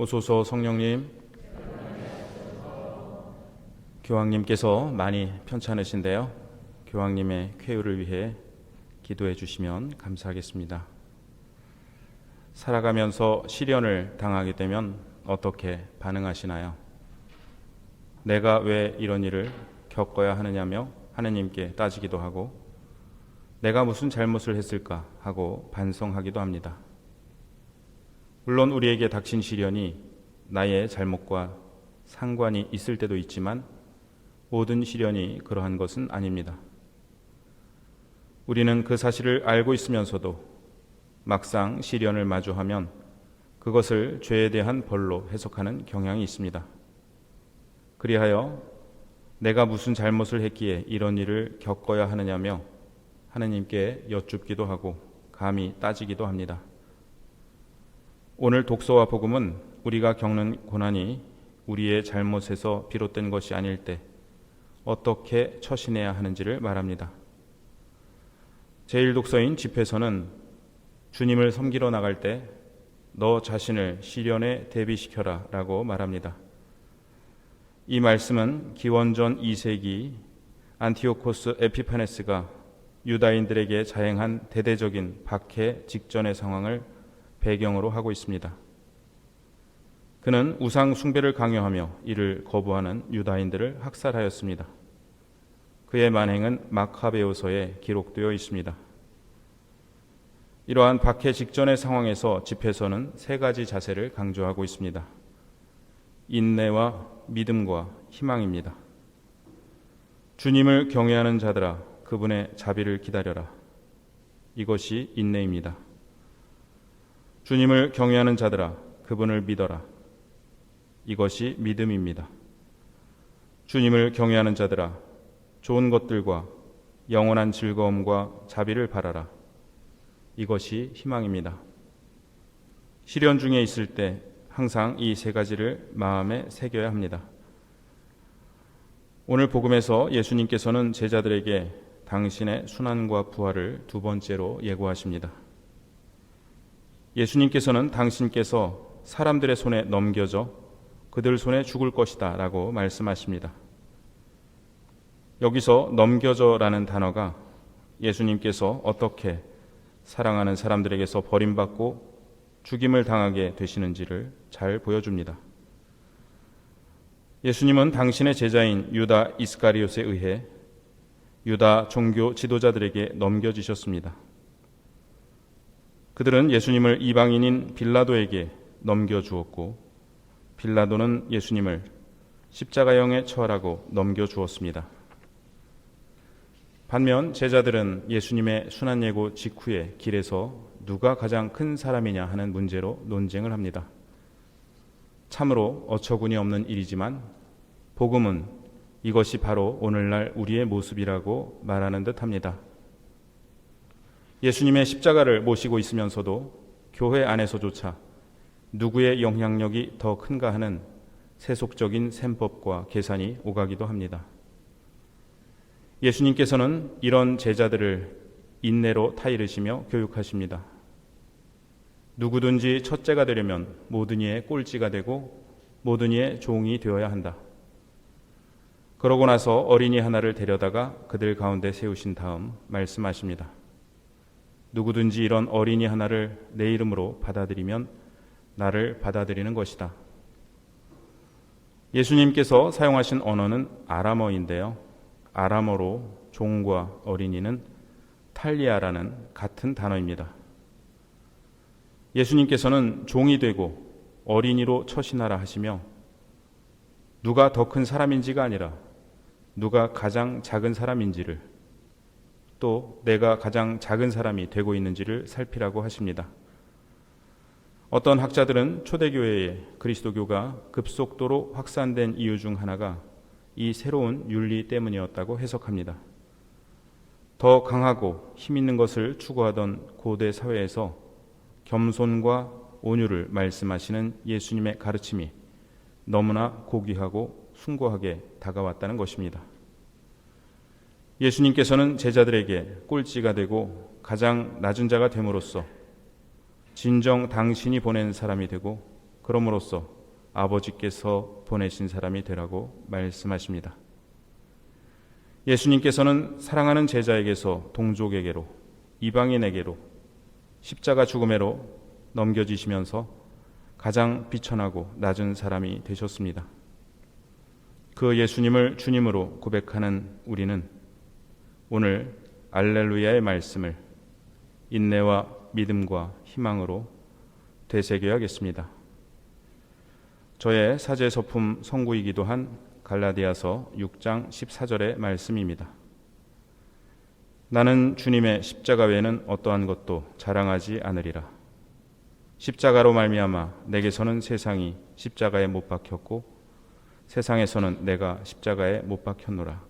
오소서 성령님 교황님께서 많이 편찮으신데요. 교황님의 쾌유를 위해 기도해 주시면 감사하겠습니다. 살아가면서 시련을 당하게 되면 어떻게 반응하시나요? 내가 왜 이런 일을 겪어야 하느냐며 하느님께 따지기도 하고 내가 무슨 잘못을 했을까 하고 반성하기도 합니다. 물론 우리에게 닥친 시련이 나의 잘못과 상관이 있을 때도 있지만 모든 시련이 그러한 것은 아닙니다. 우리는 그 사실을 알고 있으면서도 막상 시련을 마주하면 그것을 죄에 대한 벌로 해석하는 경향이 있습니다. 그리하여 내가 무슨 잘못을 했기에 이런 일을 겪어야 하느냐며 하느님께 여쭙기도 하고 감히 따지기도 합니다. 오늘 독서와 복음은 우리가 겪는 고난이 우리의 잘못에서 비롯된 것이 아닐 때 어떻게 처신해야 하는지를 말합니다. 제1독서인 집회서는 주님을 섬기러 나갈 때 너 자신을 시련에 대비시켜라 라고 말합니다. 이 말씀은 기원전 2세기 안티오코스 에피파네스가 유다인들에게 자행한 대대적인 박해 직전의 상황을 배경으로 하고 있습니다. 그는 우상 숭배를 강요하며 이를 거부하는 유다인들을 학살하였습니다. 그의 만행은 마카베오서에 기록되어 있습니다. 이러한 박해 직전의 상황에서 집회서는 세 가지 자세를 강조하고 있습니다. 인내와 믿음과 희망입니다. 주님을 경외하는 자들아 그분의 자비를 기다려라. 이것이 인내입니다. 주님을 경외하는 자들아 그분을 믿어라. 이것이 믿음입니다. 주님을 경외하는 자들아 좋은 것들과 영원한 즐거움과 자비를 바라라. 이것이 희망입니다. 시련 중에 있을 때 항상 이 세 가지를 마음에 새겨야 합니다. 오늘 복음에서 예수님께서는 제자들에게 당신의 순환과 부활을 두 번째로 예고하십니다. 예수님께서는 당신께서 사람들의 손에 넘겨져 그들 손에 죽을 것이다 라고 말씀하십니다. 여기서 넘겨져라는 단어가 예수님께서 어떻게 사랑하는 사람들에게서 버림받고 죽임을 당하게 되시는지를 잘 보여줍니다. 예수님은 당신의 제자인 유다 이스카리옷에 의해 유다 종교 지도자들에게 넘겨지셨습니다. 그들은 예수님을 이방인인 빌라도에게 넘겨주었고 빌라도는 예수님을 십자가형에 처하라고 넘겨주었습니다. 반면 제자들은 예수님의 순환 예고 직후에 길에서 누가 가장 큰 사람이냐 하는 문제로 논쟁을 합니다. 참으로 어처구니 없는 일이지만 복음은 이것이 바로 오늘날 우리의 모습이라고 말하는 듯 합니다. 예수님의 십자가를 모시고 있으면서도 교회 안에서조차 누구의 영향력이 더 큰가 하는 세속적인 셈법과 계산이 오가기도 합니다. 예수님께서는 이런 제자들을 인내로 타이르시며 교육하십니다. 누구든지 첫째가 되려면 모든 이의 꼴찌가 되고 모든 이의 종이 되어야 한다. 그러고 나서 어린이 하나를 데려다가 그들 가운데 세우신 다음 말씀하십니다. 누구든지 이런 어린이 하나를 내 이름으로 받아들이면 나를 받아들이는 것이다. 예수님께서 사용하신 언어는 아람어인데요. 아람어로 종과 어린이는 탈리아라는 같은 단어입니다. 예수님께서는 종이 되고 어린이로 처신하라 하시며 누가 더 큰 사람인지가 아니라 누가 가장 작은 사람인지를 또 내가 가장 작은 사람이 되고 있는지를 살피라고 하십니다. 어떤 학자들은 초대교회의 그리스도교가 급속도로 확산된 이유 중 하나가 이 새로운 윤리 때문이었다고 해석합니다. 더 강하고 힘 있는 것을 추구하던 고대 사회에서 겸손과 온유를 말씀하시는 예수님의 가르침이 너무나 고귀하고 숭고하게 다가왔다는 것입니다. 예수님께서는 제자들에게 꼴찌가 되고 가장 낮은 자가 됨으로써 진정 당신이 보낸 사람이 되고 그럼으로써 아버지께서 보내신 사람이 되라고 말씀하십니다. 예수님께서는 사랑하는 제자에게서 동족에게로 이방인에게로 십자가 죽음에로 넘겨지시면서 가장 비천하고 낮은 사람이 되셨습니다. 그 예수님을 주님으로 고백하는 우리는 오늘 알렐루야의 말씀을 인내와 믿음과 희망으로 되새겨야겠습니다. 저의 사제 서품 성구이기도 한 갈라디아서 6장 14절의 말씀입니다. 나는 주님의 십자가 외에는 어떠한 것도 자랑하지 않으리라. 십자가로 말미암아 내게서는 세상이 십자가에 못 박혔고 세상에서는 내가 십자가에 못 박혔노라.